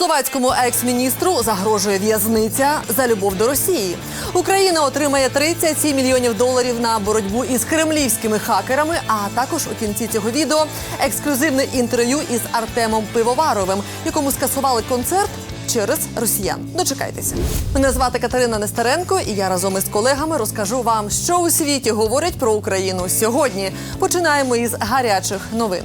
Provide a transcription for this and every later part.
Словацькому екс-міністру загрожує в'язниця за любов до Росії. Україна отримає 37 мільйонів доларів на боротьбу із кремлівськими хакерами. А також у кінці цього відео ексклюзивне інтерв'ю із Артемом Пивоваровим, якому скасували концерт. Через росіян дочекайтеся. Мене звати Катерина Нестеренко, і я разом із колегами розкажу вам, що у світі говорять про Україну сьогодні. Починаємо із гарячих новин.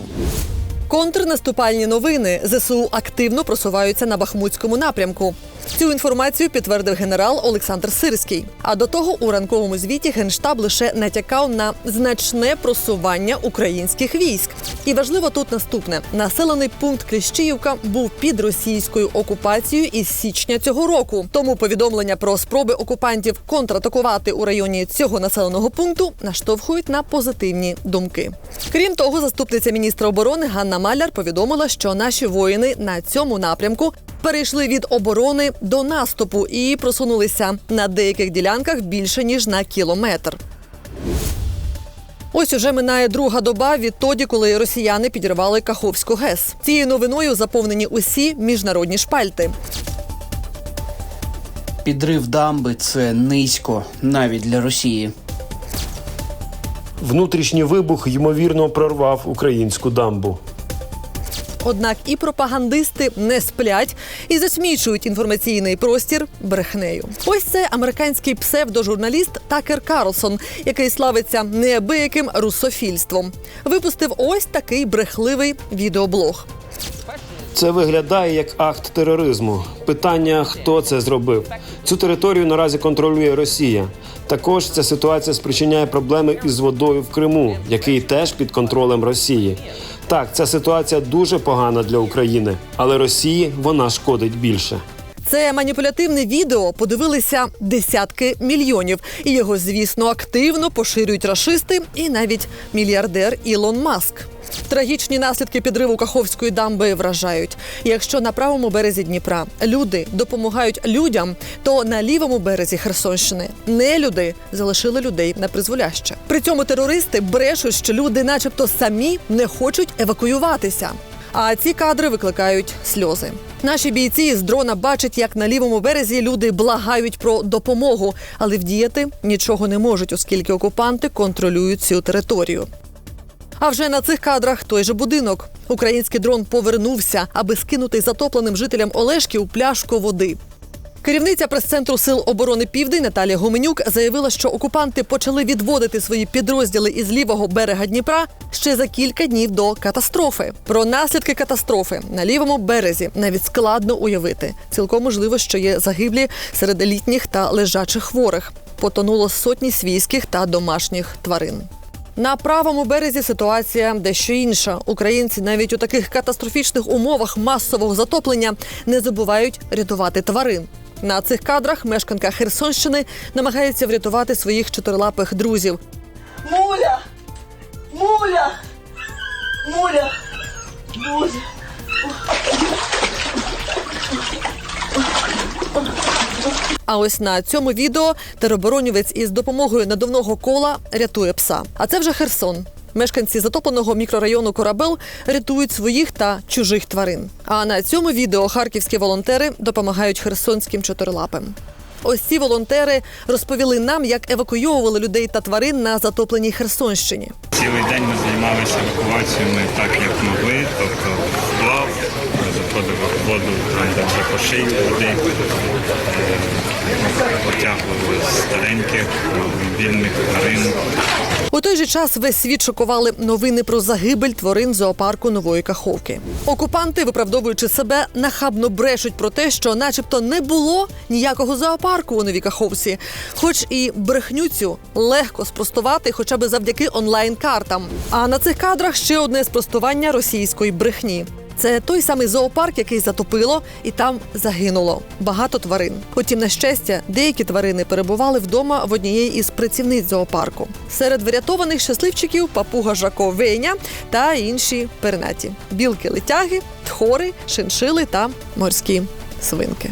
Контрнаступальні новини ЗСУ активно просуваються на Бахмутському напрямку. Цю інформацію підтвердив генерал Олександр Сирський. А до того у ранковому звіті генштаб лише натякав на значне просування українських військ. І важливо тут наступне: населений пункт Кліщіївка був під російською окупацією із січня цього року. Тому повідомлення про спроби окупантів контратакувати у районі цього населеного пункту наштовхують на позитивні думки. Крім того, заступниця міністра оборони Ганна Маляр повідомила, що наші воїни на цьому напрямку перейшли від оборони до наступу і просунулися на деяких ділянках більше ніж на кілометр. Ось уже минає друга доба відтоді, коли росіяни підірвали Каховську ГЕС. Цією новиною заповнені усі міжнародні шпальти. Підрив дамби це низько навіть для Росії. Внутрішній вибух ймовірно прорвав українську дамбу. Однак і пропагандисти не сплять і засмічують інформаційний простір брехнею. Ось це американський псевдожурналіст Такер Карлсон, який славиться неабияким русофільством. Випустив ось такий брехливий відеоблог. Це виглядає як акт тероризму. Питання, хто це зробив. Цю територію наразі контролює Росія. Також ця ситуація спричиняє проблеми із водою в Криму, який теж під контролем Росії. Так, ця ситуація дуже погана для України, але Росії вона шкодить більше. Це маніпулятивне відео подивилися десятки мільйонів, і його, звісно, активно поширюють рашисти і навіть мільярдер Ілон Маск. Трагічні наслідки підриву Каховської дамби вражають. Якщо на правому березі Дніпра люди допомагають людям, то на лівому березі Херсонщини не люди залишили людей на призволяще. При цьому терористи брешуть, що люди, начебто, самі не хочуть евакуюватися. А ці кадри викликають сльози. Наші бійці з дрона бачать, як на лівому березі люди благають про допомогу, але вдіяти нічого не можуть, оскільки окупанти контролюють цю територію. А вже на цих кадрах той же будинок. Український дрон повернувся, аби скинути затопленим жителям Олешків пляшку води. Керівниця прес-центру сил оборони Південь Наталія Гуменюк заявила, що окупанти почали відводити свої підрозділи із лівого берега Дніпра ще за кілька днів до катастрофи. Про наслідки катастрофи на лівому березі навіть складно уявити. Цілком можливо, що є загиблі серед літніх та лежачих хворих. Потонуло сотні свійських та домашніх тварин. На правому березі ситуація дещо інша. Українці навіть у таких катастрофічних умовах масового затоплення не забувають рятувати тварин. На цих кадрах мешканка Херсонщини намагається врятувати своїх чотирилапих друзів. Муля! Муля! Муля! Боже! А ось на цьому відео тероборонівець із допомогою надувного кола рятує пса. А це вже Херсон. Мешканці затопленого мікрорайону Корабел рятують своїх та чужих тварин. А на цьому відео харківські волонтери допомагають херсонським чотирилапим. Ось ці волонтери розповіли нам, як евакуйовували людей та тварин на затопленій Херсонщині. Цілий день ми займалися евакуаціями так, як могли, тобто вплав, заходили в воду там, де по е, потягували стареньких, вільних тварин. У той же час весь світ шокували новини про загибель тварин зоопарку нової каховки. Окупанти, виправдовуючи себе, нахабно брешуть про те, що, начебто, не було ніякого зоопарку у новій каховці. Хоч і брехню цю легко спростувати, хоча б завдяки онлайн-картам. А на цих кадрах ще одне спростування російської брехні. Це той самий зоопарк, який затопило, і там загинуло багато тварин. Утім, на щастя, деякі тварини перебували вдома в однієї із працівниць зоопарку. Серед врятованих щасливчиків папуга Жако Веня та інші пернаті білки летяги, тхори, шиншили та морські свинки.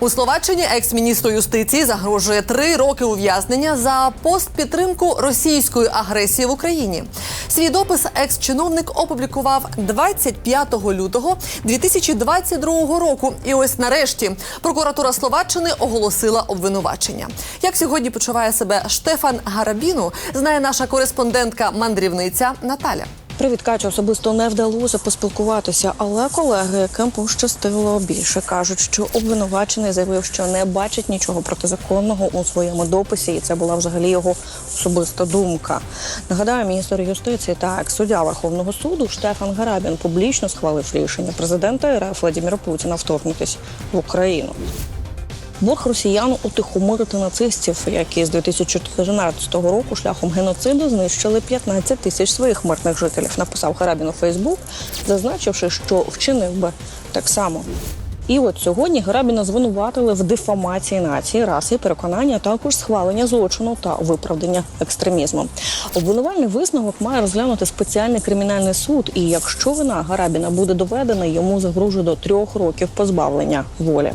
У Словаччині екс-міністру юстиції загрожує три роки ув'язнення за постпідтримку російської агресії в Україні. Свій допис екс-чиновник опублікував 25 лютого 2022 року. І ось нарешті прокуратура Словаччини оголосила обвинувачення. Як сьогодні почуває себе Штефан Гарабіну, знає наша кореспондентка мандрівниця Наталя. Привіт, Катю. Особисто не вдалося поспілкуватися, але колеги, яким пощастило більше, кажуть, що обвинувачений заявив, що не бачить нічого протизаконного у своєму дописі, і це була взагалі його особиста думка. Нагадаю, міністр юстиції та екс-суддя Верховного суду Штефан Гарабін публічно схвалив рішення президента РФ Владимира Путіна вторгнутися в Україну. Борг росіян утихомирити нацистів, які з 2014 року шляхом геноциду знищили 15 тисяч своїх мирних жителів. Написав Харабін у Фейсбук, зазначивши, що вчинив би так само. І от сьогодні Гарабіна звинуватили в дефамації нації, раси, переконання, також схвалення злочину та виправдання екстремізму. Обвинувальний висновок має розглянути спеціальний кримінальний суд. І якщо вина Гарабіна буде доведена, йому загрожує до трьох років позбавлення волі.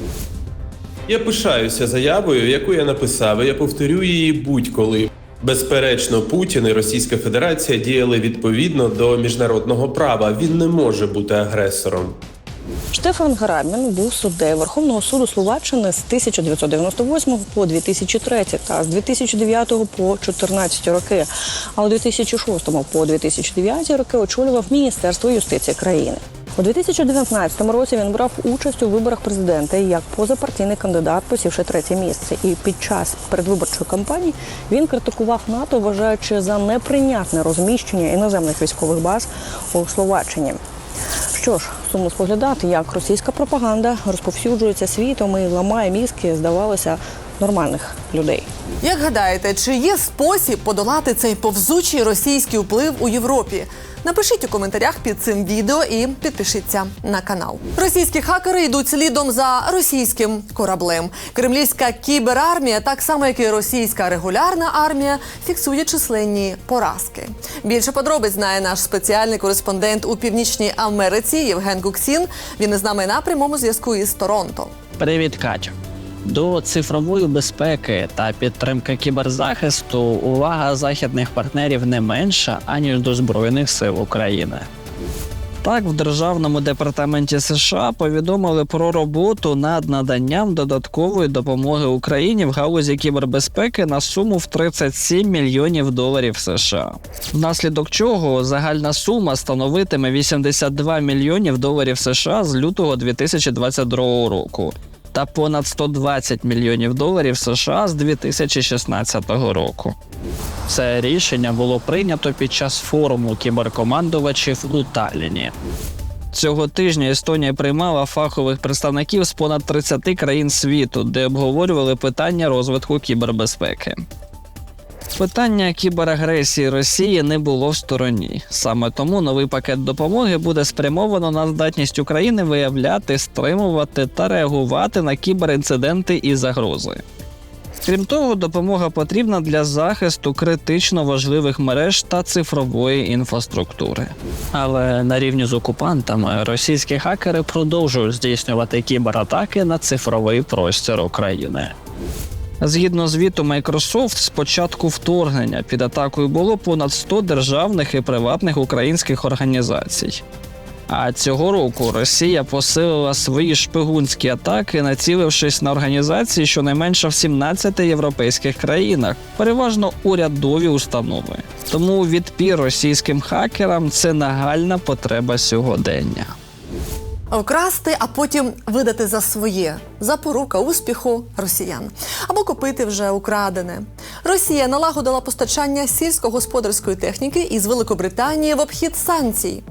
Я пишаюся заявою, яку я написав, і я повторю її будь-коли. Безперечно, Путін і Російська Федерація діяли відповідно до міжнародного права. Він не може бути агресором. Штефан Гарабін був суддею Верховного суду Словаччини з 1998 по 2003 та з 2009 по 2014 роки. А у 2006 по 2009 роки очолював Міністерство юстиції країни. У 2019 році він брав участь у виборах президента як позапартійний кандидат, посівши третє місце. І під час передвиборчої кампанії він критикував НАТО, вважаючи за неприйнятне розміщення іноземних військових баз у Словаччині. Що ж, сумно споглядати, як російська пропаганда розповсюджується світом і ламає мізки, здавалося, нормальних людей. Як гадаєте, чи є спосіб подолати цей повзучий російський вплив у Європі? Напишіть у коментарях під цим відео і підпишіться на канал. Російські хакери йдуть слідом за російським кораблем. Кремлівська кіберармія, так само як і російська регулярна армія, фіксує численні поразки. Більше подробиць знає наш спеціальний кореспондент у північній Америці Євген Куксін. Він із нами на прямому зв'язку із Торонто. Привіт, Катю. До цифрової безпеки та підтримки кіберзахисту увага західних партнерів не менша аніж до збройних сил України. Так, в державному департаменті США повідомили про роботу над наданням додаткової допомоги Україні в галузі кібербезпеки на суму в 37 мільйонів доларів США. Внаслідок чого загальна сума становитиме 82 мільйонів доларів США з лютого 2022 року та понад 120 мільйонів доларів США з 2016 року. Це рішення було прийнято під час форуму кіберкомандувачів у Талліні. Цього тижня Естонія приймала фахових представників з понад 30 країн світу, де обговорювали питання розвитку кібербезпеки. Питання кіберагресії Росії не було в стороні. Саме тому новий пакет допомоги буде спрямовано на здатність України виявляти, стримувати та реагувати на кіберінциденти і загрози. Крім того, допомога потрібна для захисту критично важливих мереж та цифрової інфраструктури. Але на рівні з окупантами російські хакери продовжують здійснювати кібератаки на цифровий простір України. Згідно звіту Microsoft, з початку вторгнення під атакою було понад 100 державних і приватних українських організацій. А цього року Росія посилила свої шпигунські атаки, націлившись на організації щонайменше в 17 європейських країнах, переважно урядові установи. Тому відпір російським хакерам це нагальна потреба сьогодення. Вкрасти, а потім видати за своє запорука успіху росіян або купити вже украдене. Росія налагодила постачання сільськогосподарської техніки із Великобританії в обхід санкцій.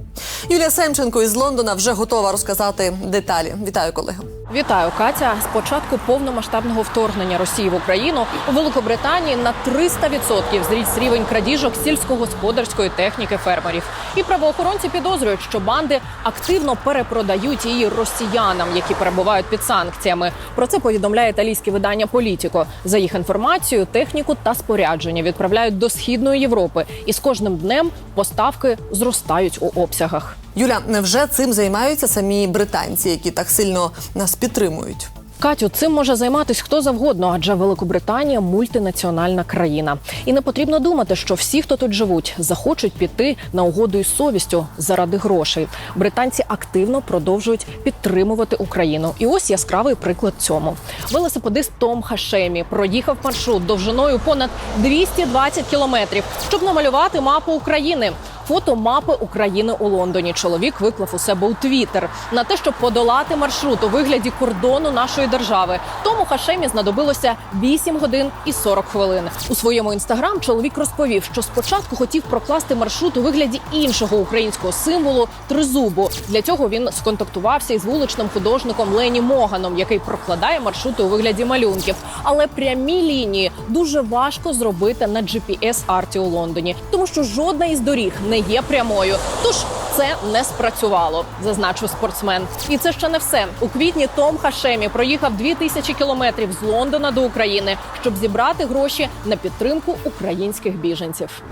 Юлія Семченко із Лондона вже готова розказати деталі. Вітаю, колегу. Вітаю, Катя. З початку повномасштабного вторгнення Росії в Україну у Великобританії на 300% зріс рівень крадіжок сільськогосподарської техніки фермерів. І правоохоронці підозрюють, що банди активно перепродають її росіянам, які перебувають під санкціями. Про це повідомляє італійське видання Політіко. За їх інформацією, техніку та спорядження відправляють до східної Європи, і з кожним днем поставки зростають у обсягах. Юля, невже цим займаються самі британці, які так сильно нас підтримують? Катю, цим може займатися хто завгодно, адже Великобританія мультинаціональна країна. І не потрібно думати, що всі, хто тут живуть, захочуть піти на угоду із совістю заради грошей. Британці активно продовжують підтримувати Україну. І ось яскравий приклад цьому. Велосипедист Том Хашемі проїхав маршрут довжиною понад 220 кілометрів, щоб намалювати мапу України. Фото мапи України у Лондоні. Чоловік виклав у себе у Твіттер. на те, щоб подолати маршрут у вигляді кордону нашої держави. Тому Хашемі знадобилося 8 годин і 40 хвилин. У своєму інстаграм чоловік розповів, що спочатку хотів прокласти маршрут у вигляді іншого українського символу тризубу. Для цього він сконтактувався із вуличним художником Лені Моганом, який прокладає маршрути у вигляді малюнків. Але прямі лінії дуже важко зробити на GPS-арті у Лондоні, тому що жодна із доріг не є прямою. Тож це не спрацювало, зазначив спортсмен. І це ще не все. У квітні Том Хашемі проїхав 2000 кілометрів з Лондона до України, щоб зібрати гроші на підтримку українських біженців.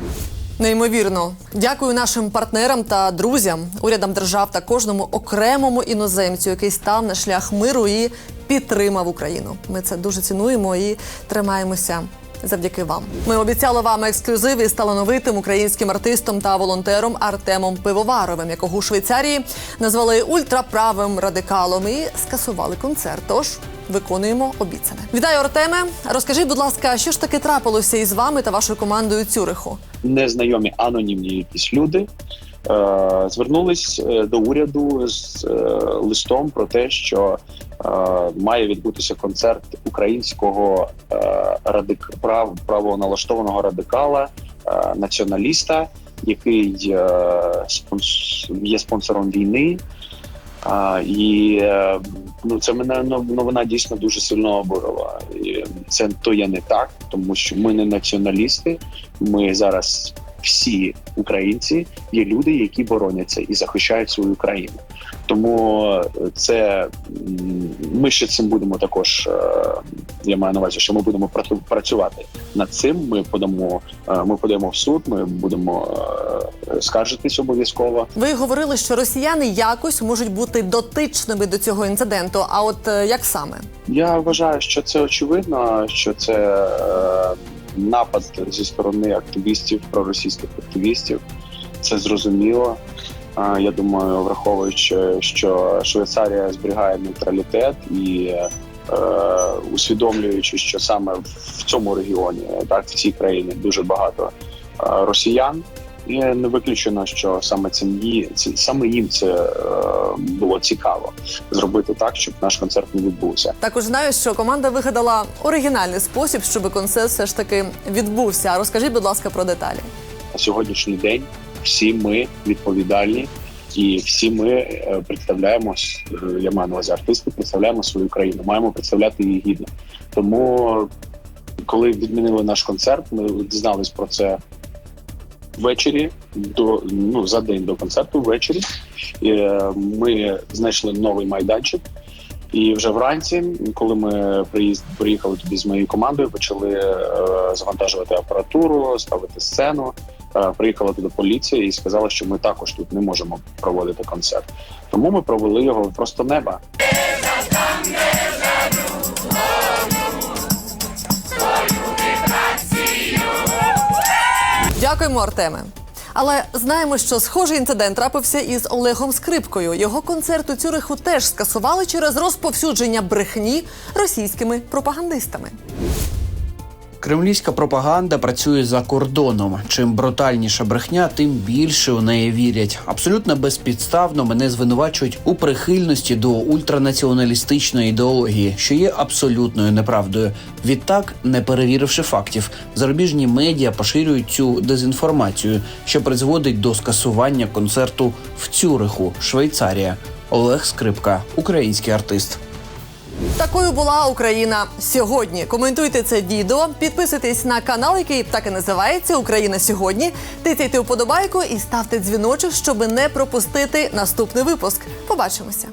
Неймовірно, дякую нашим партнерам та друзям, урядам держав та кожному окремому іноземцю, який став на шлях миру і підтримав Україну. Ми це дуже цінуємо і тримаємося. Завдяки вам ми обіцяли вам ексклюзив із талановитим українським артистом та волонтером Артемом Пивоваровим, якого у Швейцарії назвали ультраправим радикалом і скасували концерт. Тож виконуємо обіцяне. Вітаю, Артеме. Розкажіть, будь ласка, що ж таки трапилося із вами та вашою командою Цюриху? незнайомі анонімні якісь люди звернулись е, до уряду з е, листом про те, що е, має відбутися концерт українського е, радик прав правоналаштованого радикала, е, націоналіста, який е, є спонсором війни. А, і е, ну це мене ну, новина дійсно дуже сильно обурила. І це то є не так, тому що ми не націоналісти. Ми зараз всі українці є люди, які бороняться і захищають свою країну. Тому це ми ще цим будемо також. е, Я маю на увазі, що ми будемо працювати над цим. Ми подамо, е, ми подаємо в суд. Ми будемо е, скаржитись обов'язково. Ви говорили, що росіяни якось можуть бути дотичними до цього інциденту. А от е, як саме? Я вважаю, що це очевидно, що це е, напад зі сторони активістів, проросійських активістів. Це зрозуміло. Я думаю, враховуючи, що Швейцарія зберігає нейтралітет і е, усвідомлюючи, що саме в цьому регіоні, так в цій країні дуже багато е, росіян. І не виключено, що саме цим ї- ці саме їм це е, було цікаво зробити так, щоб наш концерт не відбувся. Також знаю, що команда вигадала оригінальний спосіб, щоб концерт все ж таки відбувся. Розкажіть, будь ласка, про деталі. На сьогоднішній день всі ми відповідальні, і всі ми е, представляємо е, я маю на увазі артисти, представляємо свою країну, маємо представляти її гідно. Тому, коли відмінили наш концерт, ми дізнались про це ввечері до ну за день до концерту. Ввечері е, ми знайшли новий майданчик. І вже вранці, коли ми приїзд приїхали туди з моєю командою, почали е, завантажувати апаратуру, ставити сцену. Е, приїхала туди поліція і сказала, що ми також тут не можемо проводити концерт. Тому ми провели його просто неба. Дякуємо, Артеме. Але знаємо, що схожий інцидент трапився із Олегом Скрипкою. Його концерт у Цюриху теж скасували через розповсюдження брехні російськими пропагандистами. Кремлівська пропаганда працює за кордоном. Чим брутальніша брехня, тим більше у неї вірять. Абсолютно безпідставно мене звинувачують у прихильності до ультранаціоналістичної ідеології, що є абсолютною неправдою. Відтак, не перевіривши фактів, зарубіжні медіа поширюють цю дезінформацію, що призводить до скасування концерту в Цюриху, Швейцарія. Олег Скрипка, український артист. Такою була Україна сьогодні. Коментуйте це відео, підписуйтесь на канал, який так і називається Україна сьогодні. Тицяйте вподобайку і ставте дзвіночок, щоб не пропустити наступний випуск. Побачимося.